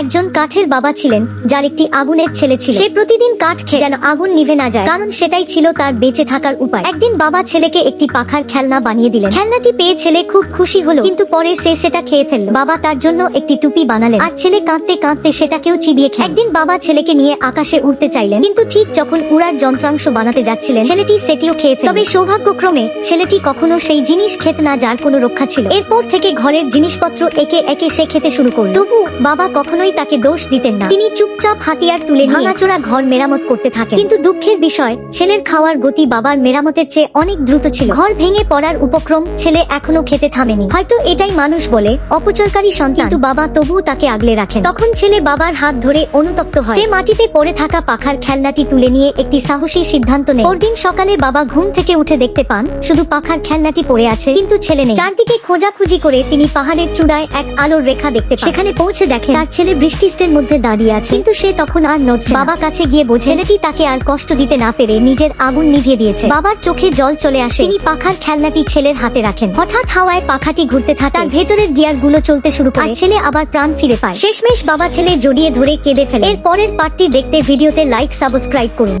একজন কাঠের বাবা ছিলেন, যার একটি আগুনের ছেলে ছিল। সে প্রতিদিন কাঠ খেয়ে যেন আগুন নিভে না যায়। কারণ সেটাই ছিল তার বেঁচে থাকার উপায়। একদিন বাবা ছেলেকে একটি পাখার খেলনা বানিয়ে দিলেন। খেলনাটি পেয়ে ছেলে খুব খুশি হলো, কিন্তু পরে সে সেটা খেয়ে ফেলল। বাবা তার জন্য একটি টুপি বানালেন। আর ছেলে কাঁদতে কাঁদতে সেটাকেও চিবিয়ে খেয়ে একদিন বাবা ছেলেকে নিয়ে আকাশে উঠতে চাইলেন, কিন্তু ঠিক যখন উড়ার যন্ত্রাংশ বানাতে যাচ্ছিলেন, ছেলেটি সেটিও খেয়ে ফেলে তবে সৌভাগ্যক্রমে ছেলেটি কখনো সেই জিনিস খেতে না যার কোনো রক্ষা ছিল। এরপর থেকে ঘরের জিনিসপত্র একে একে সে খেতে শুরু করল। তবু বাবা কখনোই তাকে দোষ দিতেন না। তিনি চুপচাপ হাতিয়ার তুলে ভাঙাচোরা ঘর মেরামত করতে থাকেন। কিন্তু দুঃখের বিষয়, ছেলের খাওয়ার গতি বাবার মেরামতের চেয়ে অনেক দ্রুত ছিল। ঘর ভেঙে পড়ার উপক্রম ছেলে এখনও খেতে থামেনি। হয়তো এটাই মানুষ বলে, অপচয়কারী সন্তান। কিন্তু বাবা তবুও তাকে আগলে রাখেন। তখন ছেলে বাবার হাত ধরে অনুতপ্ত হয়। সে মাটিতে পড়ে থাকা পাখার খেলনাটি তুলে নিয়ে একটি সাহসী সিদ্ধান্ত নেয়। পরদিন সকালে বাবা ঘুম থেকে উঠে দেখতে পান, শুধু পাখার খেলনাটি পড়ে আছে, কিন্তু ছেলে নেই। চারদিকে খোঁজাখুঁজি করে তিনি পাহাড়ের চূড়ায় এক আলোর রেখা দেখতে সেখানে পৌঁছে দেখেন, তার ছেলে বৃষ্টিস্টের মধ্যে দাঁড়িয়ে আছে। কিন্তু সে তখন আর নড়ছে বাবা কাছে গিয়ে বোঝে ছেলেটি তাকে আর কষ্ট দিতে না পেরে নিজের আগুন নিভিয়ে দিয়েছে। বাবার চোখে জল চলে আসে। তিনি পাখার খেলনাটি ছেলের হাতে রাখেন। হঠাৎ হাওয়ায় পাখাটি ঘুরতে থাকে। তার ভেতরের গিয়ারগুলো চলতে শুরু করে। আর ছেলে আবার প্রাণ ফিরে পায়। শেষমেশ বাবা ছেলে জড়িয়ে ধরে কেঁদে ফেলে। এর পরের পার্টটি দেখতে ভিডিওতে লাইক সাবস্ক্রাইব করুন।